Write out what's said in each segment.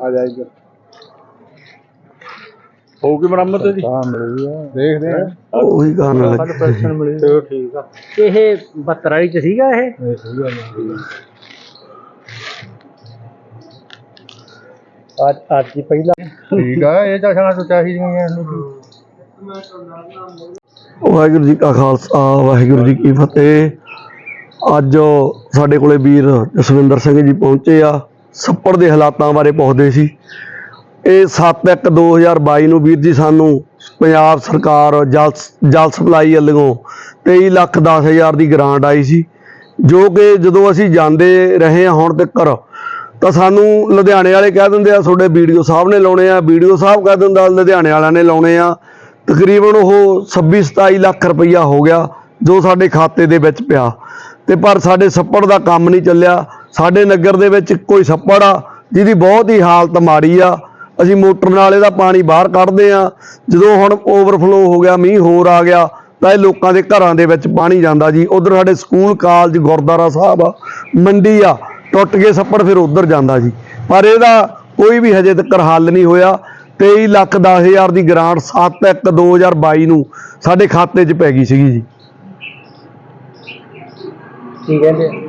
ਆ ਜਾ ਇੱਧਰ ਹੋਊਗੀ ਮੁਰੰਮਤ ਜੀ ਹਾਂ ਮਿਲੀ ਆ ਦੇਖਦੇ ਆ। ਉਹੀ ਕਰਨ ਲੱਗੇ ਸਾਨੂੰ ਪੈਨਸ਼ਨ ਮਿਲੀ। ਚਲੋ ਠੀਕ ਆ। ਇਹ 72 ਵਾਲੀ ਚ ਸੀਗਾ ਇਹ। ਅੱਜ ਅੱਜ ਹੀ ਪਹਿਲਾ। ਠੀਕ ਆ ਇਹ ਤਾਂ ਸਾਨੂੰ ਚਾਹੀਦੀਆਂ ਇਹਨੂੰ। ਵਾਹਿਗੁਰੂ ਜੀ ਕਾ ਖਾਲਸਾ ਵਾਹਿਗੁਰੂ ਜੀ ਕੀ ਫਤਿਹ। ਅੱਜ ਸਾਡੇ ਕੋਲੇ ਵੀਰ ਜਸਵਿੰਦਰ ਸਿੰਘ ਜੀ ਪਹੁੰਚੇ ਆ। ਛੱਪੜ ਦੇ ਹਾਲਾਤਾਂ ਬਾਰੇ ਪੁੱਛਦੇ ਸੀ। ਇਹ 7/1/2022 ਨੂੰ ਵੀਰ ਜੀ ਸਾਨੂੰ ਪੰਜਾਬ ਸਰਕਾਰ ਜਲ ਜਲ ਸਪਲਾਈ ਵੱਲੋਂ 23 ਲੱਖ 10 ਹਜ਼ਾਰ ਦੀ ਗ੍ਰਾਂਟ ਆਈ ਸੀ। ਜੋ ਕਿ ਜਦੋਂ ਅਸੀਂ ਜਾਂਦੇ ਰਹੇ ਹਾਂ ਹੁਣ ਤੱਕ, ਤਾਂ ਸਾਨੂੰ ਲੁਧਿਆਣੇ ਵਾਲੇ ਕਹਿ ਦਿੰਦੇ ਆ, ਤੁਹਾਡੇ ਵੀਡੀਓ ਸਾਹਿਬ ਨੇ ਲਾਉਣੇ ਆ। ਵੀਡੀਓ ਸਾਹਿਬ ਕਹਿ ਦਿੰਦਾ, ਲੁਧਿਆਣੇ ਵਾਲਿਆਂ ਨੇ ਲਾਉਣੇ ਆ। ਤਕਰੀਬਨ ਉਹ 26 27 ਲੱਖ ਰੁਪਈਆ ਹੋ ਗਿਆ ਜੋ ਸਾਡੇ ਖਾਤੇ ਦੇ ਵਿੱਚ ਪਿਆ। ਤੇ ਪਰ ਸਾਡੇ ਸੱਪੜ ਦਾ ਕੰਮ ਨਹੀਂ ਚੱਲਿਆ। ਸਾਡੇ ਨਗਰ ਦੇ ਵਿੱਚ ਕੋਈ ਛੱਪੜ ਆ, ਜਿਹਦੀ ਬਹੁਤ ਹੀ ਹਾਲਤ ਮਾੜੀ ਆ। ਅਸੀਂ ਮੋਟਰ ਨਾਲ ਇਹਦਾ ਪਾਣੀ ਬਾਹਰ ਕੱਢਦੇ ਆ। ਜਦੋਂ ਹੁਣ ਓਵਰਫਲੋ ਹੋ ਗਿਆ, ਮੀਂਹ ਹੋਰ ਆ ਗਿਆ, ਤਾਂ ਇਹ ਲੋਕਾਂ ਦੇ ਘਰਾਂ ਦੇ ਵਿੱਚ ਪਾਣੀ ਜਾਂਦਾ ਜੀ। ਉਧਰ ਸਾਡੇ ਸਕੂਲ, ਕਾਲਜ, ਗੁਰਦੁਆਰਾ ਸਾਹਿਬ ਆ, ਮੰਡੀ ਆ, ਟੁੱਟ ਕੇ ਛੱਪੜ ਫਿਰ ਉਧਰ ਜਾਂਦਾ ਜੀ। ਪਰ ਇਹਦਾ ਕੋਈ ਵੀ ਹਜੇ ਤੱਕ ਹੱਲ ਨਹੀਂ ਹੋਇਆ। 23 ਲੱਖ 10 ਹਜ਼ਾਰ ਦੀ ਗ੍ਰਾਂਟ 7 1 2022 ਨੂੰ ਸਾਡੇ ਖਾਤੇ 'ਚ ਪੈ ਗਈ ਸੀਗੀ ਜੀ। ਕੀ ਕਹਿੰਦੇ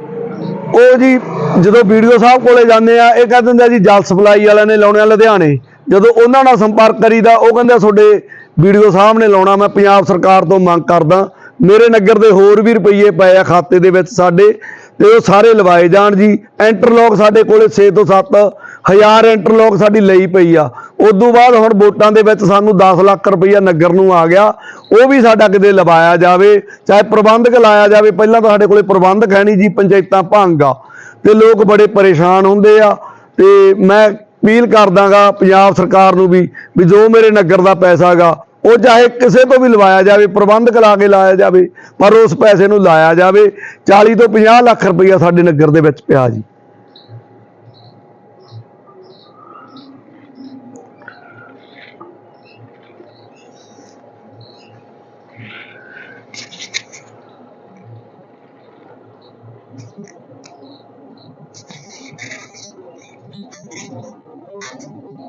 ਉਹ ਜੀ ਜਦੋਂ ਵੀਡੀਓ ਸਾਹਿਬ ਕੋਲੇ ਜਾਂਦੇ ਆ, ਇਹ ਕਹਿ ਦਿੰਦੇ ਆ ਜੀ, ਜਲ ਸਪਲਾਈ ਵਾਲਿਆਂ ਨੇ ਲਾਉਣੇ ਆ ਲੁਧਿਆਣੇ। ਜਦੋਂ ਉਹਨਾਂ ਨਾਲ ਸੰਪਰਕ ਕਰੀਦਾ, ਉਹ ਕਹਿੰਦੇ ਆ, ਤੁਹਾਡੇ ਵੀਡੀਓ ਸਾਹਿਬ ਨੇ ਲਾਉਣਾ, ਮੈਂ ਪੰਜਾਬ ਸਰਕਾਰ ਤੋਂ ਮੰਗ ਕਰਦਾ। ਮੇਰੇ ਨਗਰ ਦੇ ਹੋਰ ਵੀ ਰੁਪਈਏ ਪਏ ਆ ਖਾਤੇ ਦੇ ਵਿੱਚ ਸਾਡੇ, ਤੇ ਉਹ ਸਾਰੇ ਲਵਾਏ ਜਾਣ ਜੀ। ਇੰਟਰਲੌਕ ਸਾਡੇ ਕੋਲੇ 6 ਤੋਂ 7 ਹਜ਼ਾਰ ਇੰਟਰਲੌਕ ਸਾਡੀ ਲਈ ਪਈ ਆ। ਉਦੋਂ ਬਾਅਦ ਹੁਣ ਵੋਟਾਂ ਦੇ ਵਿੱਚ ਸਾਨੂੰ 10 ਲੱਖ ਰੁਪਈਆ ਨਗਰ ਨੂੰ ਆ ਗਿਆ। ਉਹ ਵੀ ਸਾਡਾ ਕਿਤੇ ਲਵਾਇਆ ਜਾਵੇ, ਚਾਹੇ ਪ੍ਰਬੰਧਕ ਲਾਇਆ ਜਾਵੇ। ਪਹਿਲਾਂ ਤਾਂ ਸਾਡੇ ਕੋਲੇ ਪ੍ਰਬੰਧਕ ਹੈ ਨਹੀਂ ਜੀ, ਪੰਚਾਇਤਾਂ ਭੰਗ ਆ ਤੇ ਲੋਕ ਬੜੇ ਪਰੇਸ਼ਾਨ ਹੁੰਦੇ ਆ। ਤੇ ਮੈਂ ਅਪੀਲ ਕਰਦਾਗਾ ਪੰਜਾਬ ਸਰਕਾਰ ਨੂੰ ਵੀ ਵੀ ਜੋ ਮੇਰੇ ਨਗਰ ਦਾ ਪੈਸਾ ਗਾ ਉਹ ਚਾਹੇ ਕਿਸੇ ਤੋਂ ਵੀ ਲਵਾਇਆ ਜਾਵੇ, ਪ੍ਰਬੰਧਕ ਲਾ ਕੇ ਲਾਇਆ ਜਾਵੇ, ਪਰ ਉਸ ਪੈਸੇ ਨੂੰ ਲਾਇਆ ਜਾਵੇ। 40 ਤੋਂ 50 ਲੱਖ ਰੁਪਈਆ ਸਾਡੇ ਨਗਰ ਦੇ ਵਿੱਚ ਪਿਆ ਜੀ। Thank you.